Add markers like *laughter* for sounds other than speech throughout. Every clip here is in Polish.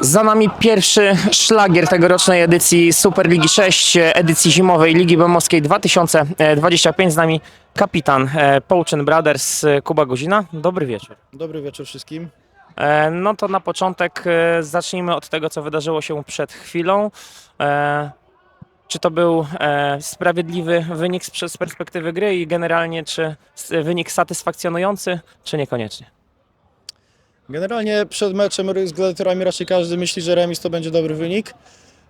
Za nami pierwszy szlagier tegorocznej edycji Superligi 6, edycji zimowej Ligi Bemowskiej 2025. Z nami kapitan e, Połczyn Brothers e, Kuba Guzina. Dobry wieczór. Dobry wieczór wszystkim. E, No to na początek zacznijmy od tego, co wydarzyło się przed chwilą. Czy to był sprawiedliwy wynik z perspektywy gry i generalnie czy wynik satysfakcjonujący, czy niekoniecznie? Generalnie przed meczem z gladiatorami raczej każdy myśli, że remis to będzie dobry wynik.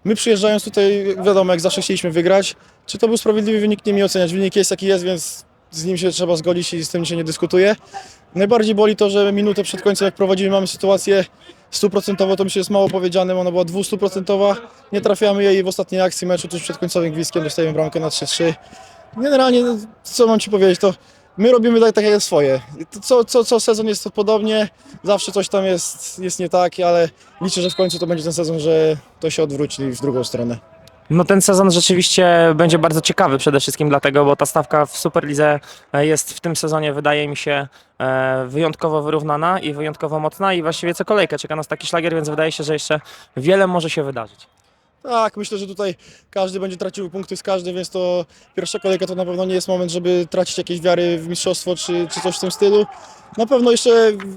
My przyjeżdżając tutaj, wiadomo, jak zawsze chcieliśmy wygrać. Czy to był sprawiedliwy wynik, nie mi oceniać. Wynik jest jaki jest, więc z nim się trzeba zgodzić i z tym się nie dyskutuje. Najbardziej boli to, że minutę przed końcem, jak prowadzimy, mamy sytuację stuprocentową, to myślę, że jest mało powiedziane, ona była dwustuprocentowa. Nie trafiamy jej w ostatniej akcji meczu, tuż przed końcowym gwizdkiem dostajemy bramkę na 3-3. Generalnie, no, co mam Ci powiedzieć, to my robimy tak, tak jak swoje. Co, co, co sezon jest to podobnie, zawsze coś tam jest, jest nie tak, ale liczę, że w końcu to będzie ten sezon, że to się odwróci w drugą stronę. No ten sezon rzeczywiście będzie bardzo ciekawy przede wszystkim dlatego, bo ta stawka w Superlidze e, jest w tym sezonie wydaje mi się e, wyjątkowo wyrównana i wyjątkowo mocna i właściwie co kolejkę czeka nas taki szlagier, więc wydaje się, że jeszcze wiele może się wydarzyć. Tak, myślę, że tutaj każdy będzie tracił punkty z każdym, więc to pierwsza kolejka to na pewno nie jest moment, żeby tracić jakieś wiary w mistrzostwo czy, czy coś w tym stylu. Na pewno jeszcze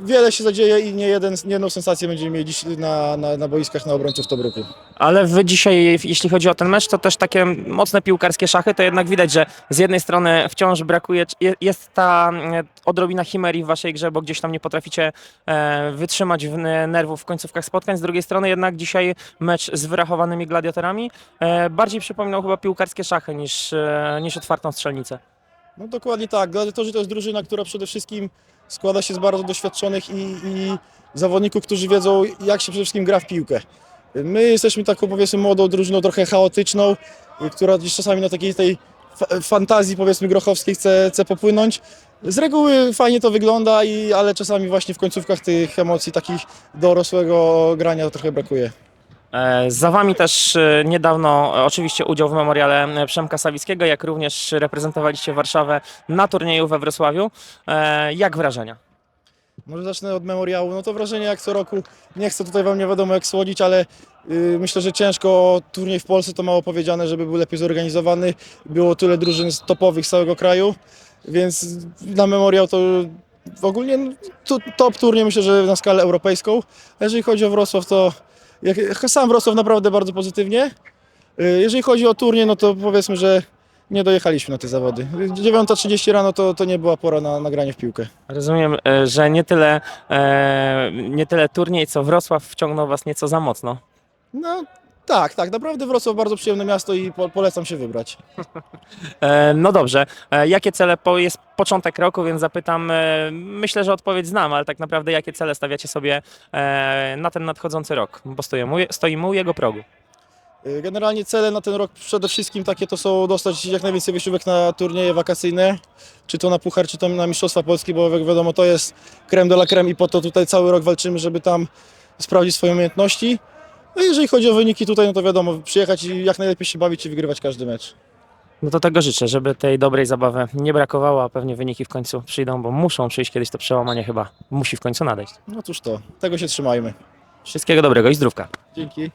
wiele się zadzieje i nie, jeden, nie jedną sensację będziemy mieli dziś na, na, na boiskach na obrońców Tobruku. Ale wy dzisiaj, jeśli chodzi o ten mecz, to też takie mocne piłkarskie szachy, to jednak widać, że z jednej strony wciąż brakuje, je- jest ta mm, odrobina chimerii w waszej grze, bo gdzieś tam nie potraficie e, wytrzymać nerwów w końcówkach spotkań, z drugiej strony jednak dzisiaj mecz z wyrachowanymi gladiatorami e, bardziej przypominał chyba piłkarskie szachy niż, e, niż otwartą strzelnicę. No dokładnie tak. Gladiatorzy to jest drużyna, która przede wszystkim składa się z bardzo doświadczonych i, i zawodników, którzy wiedzą, jak się przede wszystkim gra w piłkę. My jesteśmy taką, powiedzmy, młodą drużyną, trochę chaotyczną, która gdzieś czasami na takiej tej fa- fantazji, powiedzmy, grochowskiej chce, chce popłynąć. Z reguły fajnie to wygląda, i, ale czasami właśnie w końcówkach tych emocji takich dorosłego grania trochę brakuje. E, Za wami też e, niedawno e, oczywiście udział w memoriale Przemka Sawickiego, jak również reprezentowaliście Warszawę na turnieju we Wrocławiu. Jak wrażenia? Może zacznę od memoriału. No to wrażenie jak co roku. Nie chcę tutaj wam nie wiadomo jak słodzić, ale yy, myślę, że ciężko turniej w Polsce to mało powiedziane, żeby był lepiej zorganizowany. Było tyle drużyn topowych z całego kraju, więc na memoriał to ogólnie no, to, top turniej myślę, że na skalę europejską. Jeżeli chodzi o Wrocław, to jak, sam Wrocław naprawdę bardzo pozytywnie. Yy, Jeżeli chodzi o turniej, no to powiedzmy, że nie dojechaliśmy na te zawody. 9.30 rano to, to nie była pora na nagranie w piłkę. Rozumiem, e, że nie tyle, e, nie tyle turniej, co Wrocław wciągnął was nieco za mocno. No tak, tak, naprawdę Wrocław bardzo przyjemne miasto i po, polecam się wybrać. *laughs* E, No dobrze, E, jakie cele, po, jest początek roku, więc zapytam, e, myślę, że odpowiedź znam, ale tak naprawdę jakie cele stawiacie sobie e, na ten nadchodzący rok, bo stoimy, u- stoimy u jego progu. Y, Generalnie cele na ten rok przede wszystkim takie to są dostać jak najwięcej wysiłek na turnieje wakacyjne, czy to na Puchar, czy to na Mistrzostwa Polskie, bo jak wiadomo to jest creme de la creme i po to tutaj cały rok walczymy, żeby tam sprawdzić swoje umiejętności. No i jeżeli chodzi o wyniki tutaj, no to wiadomo, przyjechać i jak najlepiej się bawić i wygrywać każdy mecz. No to tego życzę, żeby tej dobrej zabawy nie brakowało, a pewnie wyniki w końcu przyjdą, bo muszą przyjść kiedyś to przełamanie chyba musi w końcu nadejść. No cóż to, tego się trzymajmy. Wszystkiego dobrego i zdrówka. Dzięki.